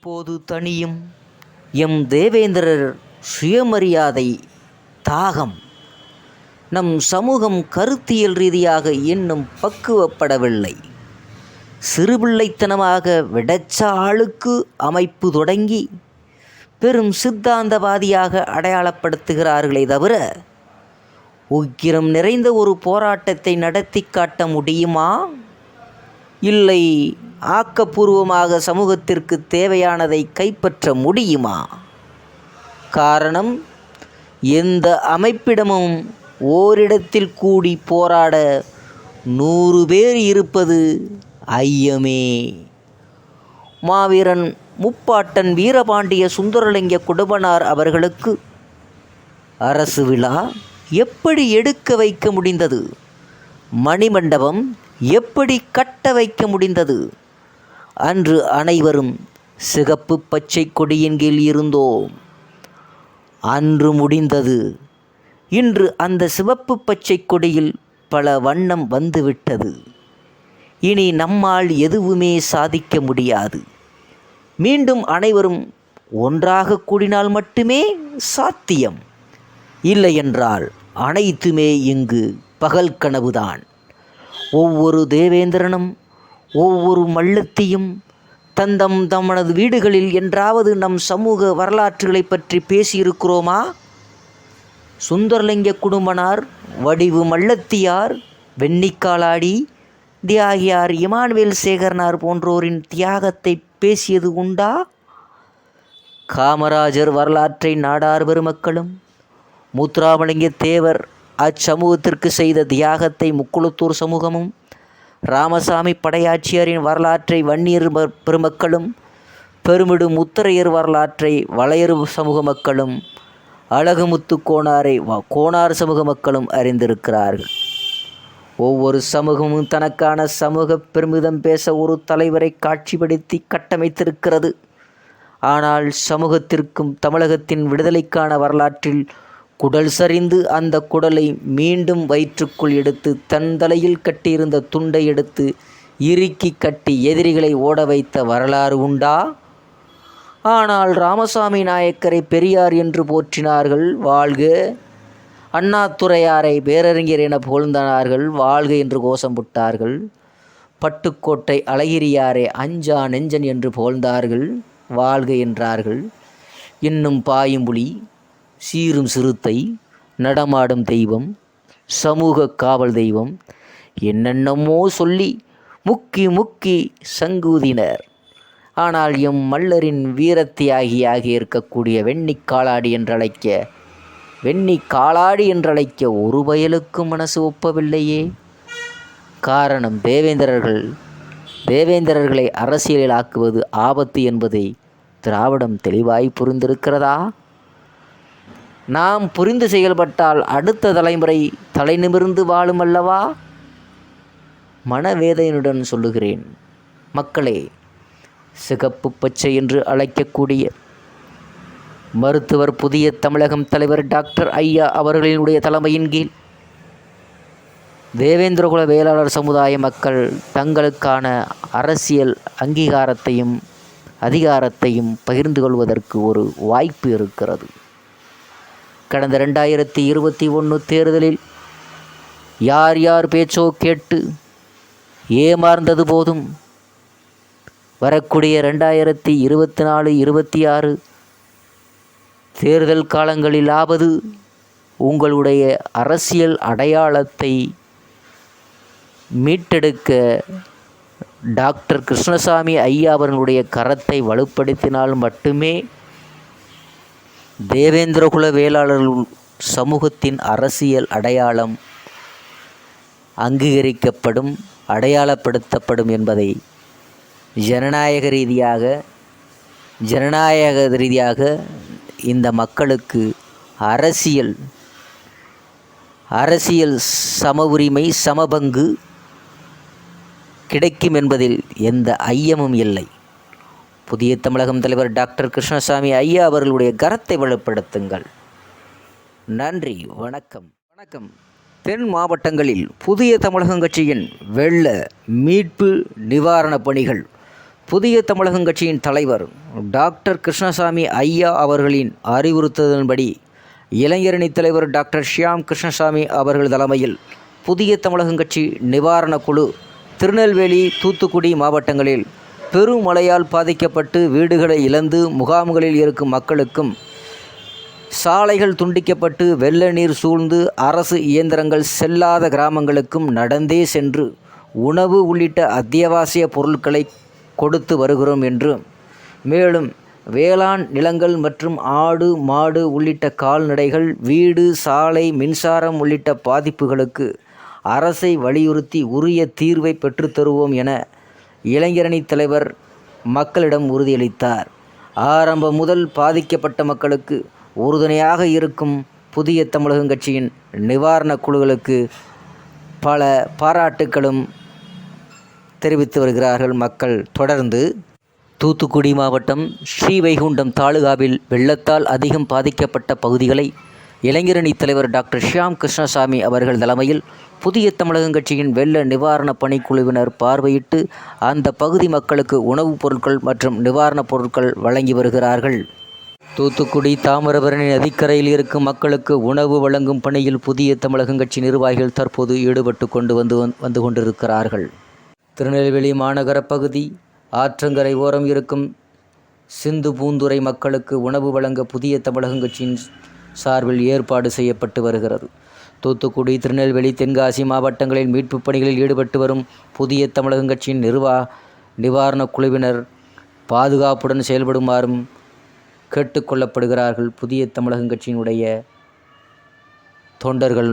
இப்போது தனியும் எம் தேவேந்திரர் சுயமரியாதை தாகம். நம் சமூகம் கருத்தியல் ரீதியாக இன்னும் பக்குவப்படவில்லை. சிறுபிள்ளைத்தனமாக விடச்சாளுக்கு அமைப்பு தொடங்கி பெரும் சித்தாந்தவாதியாக அடையாளப்படுத்துகிறார்களே தவிர உக்கிரம் நிறைந்த ஒரு போராட்டத்தை நடத்தி காட்ட முடியுமா? இல்லை. ஆக்கப்பூர்வமாக சமூகத்திற்கு தேவையானதை கைப்பற்ற முடியுமா? காரணம் எந்த அமைப்பிடமும் ஓரிடத்தில் கூடி போராட நூறு பேர் இருப்பது ஐயமே. மாவீரன் முப்பாட்டன் வீரபாண்டிய சுந்தரலிங்க குடும்பனார் அவர்களுக்கு அரசு விழா எப்படி எடுக்க வைக்க முடிந்தது? மணிமண்டபம் எப்படி கட்ட வைக்க முடிந்தது? அன்று அனைவரும் சிகப்பு பச்சை கொடியின் கீழ் இருந்தோம். அன்று முடிந்தது. இன்று அந்த சிவப்பு பச்சை கொடியில் பல வண்ணம் வந்துவிட்டது. இனி நம்மால் எதுவுமே சாதிக்க முடியாது. மீண்டும் அனைவரும் ஒன்றாக கூடினால் மட்டுமே சாத்தியம். இல்லையென்றால் அனைத்துமே இங்கு பகல் கனவுதான். ஒவ்வொரு தேவேந்திரனும் ஒவ்வொரு மல்லத்தியும் தந்தம் தமனது வீடுகளில் என்றாவது நம் சமூக வரலாற்றுகளை பற்றி பேசியிருக்கிறோமா? சுந்தரலிங்க குடும்பனார் வடிவு மல்லத்தியார் வெண்ணிக்காலாடி தியாகியார் இமானுவேல் சேகரனார் போன்றோரின் தியாகத்தை பேசியது உண்டா? காமராஜர் வரலாற்றை நாடார் பெருமக்களும் மூத்ராமலிங்க தேவர் அச்சமூகத்திற்கு செய்த தியாகத்தை முக்குளத்தூர் சமூகமும் ராமசாமி படையாச்சியரின் வரலாற்றை வன்னியர் பெருமக்களும் பெருமிடு முத்தரையர் வரலாற்றை வளையர் சமூக மக்களும் அழகுமுத்து கோணாரை கோணார் சமூக மக்களும் அறிந்திருக்கிறார்கள். ஒவ்வொரு சமூகமும் தனக்கான சமூக பெருமிதம் பேச ஒரு தலைவரை காட்சிப்படுத்தி கட்டமைத்திருக்கிறது. ஆனால் சமூகத்திற்கும் தமிழகத்தின் விடுதலைக்கான வரலாற்றில் குடல் சரிந்து அந்த குடலை மீண்டும் வயிற்றுக்குள் எடுத்து தன் தலையில் கட்டியிருந்த துண்டை எடுத்து இறுக்கி கட்டி எதிரிகளை ஓட வைத்த வரலாறு உண்டா? ஆனால் ராமசாமி நாயக்கரை பெரியார் என்று போற்றினார்கள் வாழ்க! அண்ணாத்துறையாரை பேரறிஞர் என புகழ்ந்தனார்கள் வாழ்க! என்று கோஷம் விட்டார்கள் பட்டுக்கோட்டை அழகிரியாரை அஞ்சா நெஞ்சன் என்று புகழ்ந்தார்கள் வாழ்க! என்றார்கள். இன்னும் பாயும்புலி சீரும் சிறுத்தை நடமாடும் தெய்வம் சமூக காவல் தெய்வம் என்னென்னமோ சொல்லி முக்கி முக்கி சங்கூதினர். ஆனால் எம் மல்லரின் வீரத்தியாகியாக இருக்கக்கூடிய வெண்ணி காளாடி என்றழைக்க வெண்ணி காளாடி என்றழைக்க ஒரு பயலுக்கும் மனசு ஒப்பவில்லையே. காரணம் தேவேந்திரர்கள் தேவேந்திரர்களை அரசியலில் ஆக்குவது ஆபத்து என்பதை திராவிடம் தெளிவாய் புரிந்திருக்கிறதா? நாம் புரிந்து செயல்பட்டால் அடுத்த தலைமுறை தலை நிமிர்ந்து வாழும் அல்லவா? மனவேதனையுடன் சொல்லுகிறேன். மக்களே சிகப்பு பச்சை என்று அழைக்கக்கூடிய மருத்துவர் புதிய தமிழகம் தலைவர் டாக்டர் ஐயா அவர்களினுடைய தலைமையின் கீழ் தேவேந்திரகுல வேளாளர் சமுதாய மக்கள் தங்களுக்கான அரசியல் அங்கீகாரத்தையும் அதிகாரத்தையும் பகிர்ந்து கொள்வதற்கு ஒரு வாய்ப்பு இருக்கிறது. கடந்த ரெண்டாயிரத்தி இருபத்தி ஒன்று தேர்தலில் யார் யார் பேச்சோ கேட்டு ஏமாறந்தது போதும். வரக்கூடிய ரெண்டாயிரத்தி இருபத்தி நாலு இருபத்தி ஆறு தேர்தல் காலங்களிலாவது உங்களுடைய அரசியல் அடையாளத்தை மீட்டெடுக்க டாக்டர் கிருஷ்ணசாமி ஐயா அவர்களுடைய கரத்தை வலுப்படுத்தினால் மட்டுமே தேவேந்திரகுல வேளாளர்கள் சமூகத்தின் அரசியல் அடையாளம் அங்கீகரிக்கப்படும் அடையாளப்படுத்தப்படும் என்பதை ஜனநாயக ரீதியாக ஜனநாயக ரீதியாக இந்த மக்களுக்கு அரசியல் அரசியல் சம உரிமை சமபங்கு கிடைக்கும் என்பதில் எந்த ஐயமும் இல்லை. புதிய தமிழகம் தலைவர் டாக்டர் கிருஷ்ணசாமி ஐயா அவர்களுடைய கரத்தை வலுப்படுத்துங்கள். நன்றி வணக்கம். வணக்கம். தென் மாவட்டங்களில் புதிய தமிழகம் கட்சியின் வெள்ள மீட்பு நிவாரணப் பணிகள். புதிய தமிழகம் கட்சியின் தலைவர் டாக்டர் கிருஷ்ணசாமி ஐயா அவர்களின் அறிவுறுத்தலின்படி இளைஞரணி தலைவர் டாக்டர் ஷியாம் கிருஷ்ணசாமி அவர்கள் தலைமையில் புதிய தமிழகம் கட்சி நிவாரணக் குழு திருநெல்வேலி தூத்துக்குடி மாவட்டங்களில் பெருமழையால் பாதிக்கப்பட்டு வீடுகளை இழந்து முகாம்களில் இருக்கும் மக்களுக்கும் சாலைகள் துண்டிக்கப்பட்டு வெள்ள நீர் சூழ்ந்து அரசு இயந்திரங்கள் செல்லாத கிராமங்களுக்கும் நடந்தே சென்று உணவு உள்ளிட்ட அத்தியாவசிய பொருட்களை கொடுத்து வருகிறோம் என்றும் மேலும் வேளாண் நிலங்கள் மற்றும் ஆடு மாடு உள்ளிட்ட கால்நடைகள் வீடு சாலை மின்சாரம் உள்ளிட்ட பாதிப்புகளுக்கு அரசை வலியுறுத்தி உரிய தீர்வை பெற்றுத்தருவோம் என இளைஞரணி தலைவர் மக்களிடம் உறுதியளித்தார். ஆரம்பம் முதல் பாதிக்கப்பட்ட மக்களுக்கு உறுதுணையாக இருக்கும் புதிய தமிழகம் கட்சியின் நிவாரணக் குழுக்களுக்கு பல பாராட்டுக்களும் தெரிவித்து வருகிறார்கள் மக்கள். தொடர்ந்து தூத்துக்குடி மாவட்டம் ஸ்ரீவைகுண்டம் தாலுகாவில் வெள்ளத்தால் அதிகம் பாதிக்கப்பட்ட பகுதிகளை இளைஞரணி தலைவர் டாக்டர் ஷியாம் கிருஷ்ணசாமி அவர்கள் தலைமையில் புதிய தமிழகம் கட்சியின் வெள்ள நிவாரணப் பணிக்குழுவினர் பார்வையிட்டு அந்த பகுதி மக்களுக்கு உணவுப் பொருட்கள் மற்றும் நிவாரணப் பொருட்கள் வழங்கி வருகிறார்கள். தூத்துக்குடி தாமிரபரணி நதிக்கரையில் இருக்கும் மக்களுக்கு உணவு வழங்கும் பணியில் புதிய தமிழகம் கட்சி நிர்வாகிகள் தற்போது ஈடுபட்டு கொண்டு வந்து வந்து கொண்டிருக்கிறார்கள். திருநெல்வேலி மாநகர பகுதி ஆற்றங்கரை ஓரம் இருக்கும் சிந்து பூந்துரை மக்களுக்கு உணவு வழங்க புதிய தமிழகம் கட்சியின் சார்பில் ஏற்பாடு செய்யப்பட்டு வருகிறது. தூத்துக்குடி திருநெல்வேலி தென்காசி மாவட்டங்களில் மீட்புப் பணிகளில் ஈடுபட்டு வரும் புதிய தமிழகம் கட்சியின் நிர்வா நிவாரணக் குழுவினர் பாதுகாப்புடன் செயல்படுமாறும் கேட்டுக்கொள்ளப்படுகிறார்கள் புதிய தமிழகம் கட்சியினுடைய தொண்டர்கள்